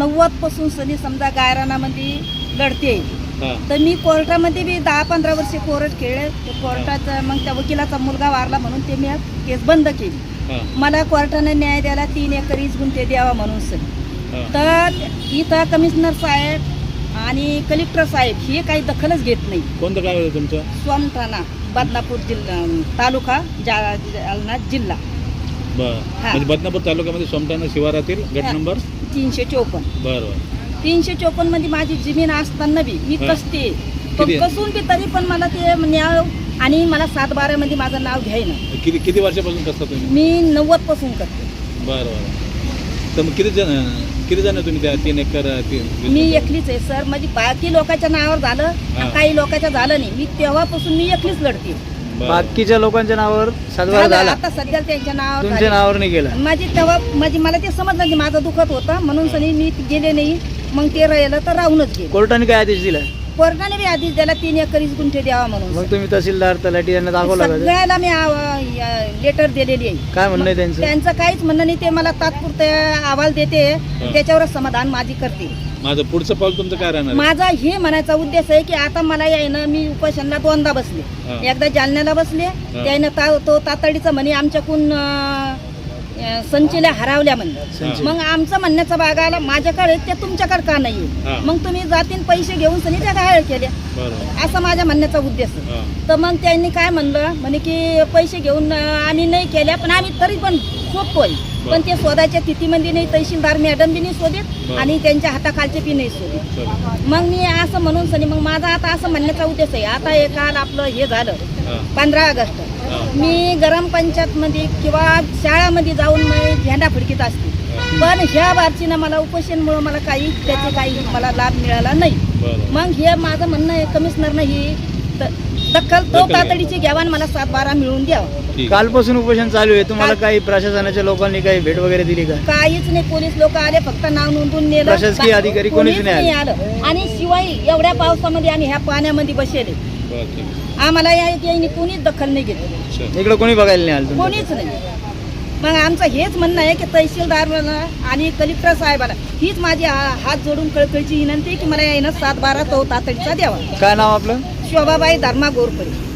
नव्वदपासून सनी समजा गायरानामध्ये लढते. तर मी कोर्टामध्ये बी दहा पंधरा वर्षे कोर्ट खेळले. ते कोर्टात मग त्या वकिलाचा मुलगा वारला म्हणून ते मी केस बंद केली. मला कोर्टाने न्याय द्यायला तीन एकर गुंठे द्यावा म्हणून सर. तर इथं कमिशनर साहेब आणि कलेक्टर साहेब हे काही दखलच घेत नाही. कोणतं गाव आहे तुमचं? सोमठाणा बदनापूर जिल्हा तालुका जालना जिल्हा. बरं हा. म्हणजे बदनापूर तालुक्यामध्ये सोमठाणा शिवारातील गट हा. नंबर तीनशे चोपन्न बरं बरं तीनशे चोपन्नमध्ये माझी जमीन असताना बी मी हा. कसते पण किती? कसून बी तरी पण मला ते न्याय आणि मला सात बारा मध्ये माझं नाव घ्यायना किती किती वर्षापासून कसता तुम्ही मी नव्वदपासून करते बरं बरं तर मग किती जण किती जण तुम्ही त्या तीन एकर तीन मी? एकलीच आहे सर माझी बाकी लोकांच्या नावावर झालं हा. काही लोकांच्या झालं नाही मी तेव्हापासून मी एकलीच लढते. बाकीच्या लोकांच्या नावावर सातबारा झालं, आता सध्या त्यांच्या नावावर तुमच्या झाले. नावावर नाही गेला माझी तेव्हा माझी मला ते समजलं नाही माझं दुखत होतं. म्हणून सनी मी गेले नाही. मग ते राहिलं तर राहूनच गेले. कोर्टाने काय आदेश दिला? कोर्टाने बी आधीच त्याला तीन एकर वीस गुंठे द्यावा म्हणून. मग तुम्ही तहसीलदार तलाठी यांना दाखवला का? सगळ्याला मी लेटर दिलेली आहे. काय म्हणणं आहे त्यांचं? त्यांचं काहीच म्हणणं नाही ते मला तात्पुरते अहवाल देते त्याच्यावरच समाधान माझी करते. माझं पुढचं पाऊल तुमचं काय राहणार आहे? माझा हे म्हणायचा उद्देश आहे की आता मला यायनं मी उपोषणला दोनदा बसले. हा. एकदा जालन्याला बसले त्यानं ता तो तातडीचं म्हणे आमच्याकडून अं, संचल्या हरावल्या म्हणे संच. मग आमचं म्हणण्याचा भाग आला माझ्याकडे त्या तुमच्याकडे का नाही. मग तुम्ही जातीन पैसे घेऊन सनी त्या घायल केल्या असा माझ्या म्हणण्याचा उद्देश. तर मग त्यांनी काय म्हणलं? म्हणे की पैसे घेऊन आम्ही नाही केल्या पण आम्ही तरी पण शोधतोय पण ते शोधायच्या तिथीमध्ये नाही तहसीलदार मॅडम बी नाही शोधत. आणि त्यांच्या हाताखालचे बी नाही शोधत. मग मी असं म्हणून सनी मग माझा आता असं म्हणण्याचा उद्देश आहे आता हे काल आपलं हे झालं. पंधरा ऑगस्ट. मी गरम पंचायतमध्ये किंवा शाळामध्ये जाऊन मी झेंडा फडकीत असते पण ह्या बारचीनं मला उपोषणमुळं मला काही त्याचे काही मला लाभ मिळाला नाही मग हे माझं म्हणणं आहे कमिशनरनं ही दखल तो तातडीची घ्यावा आणि मला सात बारा मिळवून द्यावा. कालपासून उपोषण चालू आहे. तुम्हाला काही प्रशासनाच्या लोकांनी काही भेट वगैरे दिली का? काहीच नाही. पोलीस लोक आले फक्त नाव नोंदून नेलं. प्रशासकीय अधिकारी कोणीच कोणीच नाही नाही आलं. आणि शिवाय एवढ्या पावसामध्ये आम्ही ह्या पाण्यामध्ये बसेले. आम्हाला या याने कोणीच दखल नाही घेतली. इकडे कोणी बघायला नाही आलं कोणीच नाही. मग आमचं हेच म्हणणं आहे की तहसीलदार आणि कलेक्टर साहेबाला हीच माझी हा- हात जोडून कळकळीची विनंती आहे की मला यानं सात बारा तो तातडीचा द्यावा. काय नाव आपलं? શોભાભાઈ ધર્મા ગોરપરી